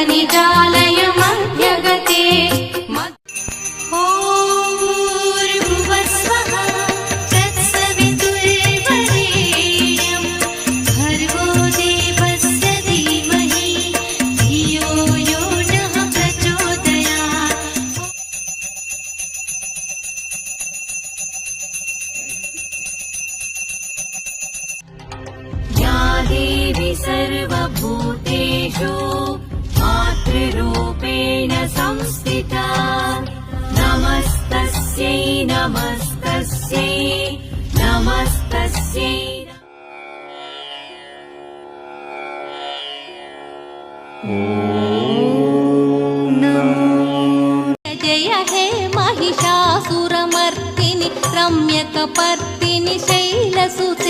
Anita. సంస్థిత संस्थित। నమస్తస్యై నమస్తస్యై నమస్తస్యై జయ హే మహిషాసురమర్తిని రమ్యకపర్తిని శైలసుతే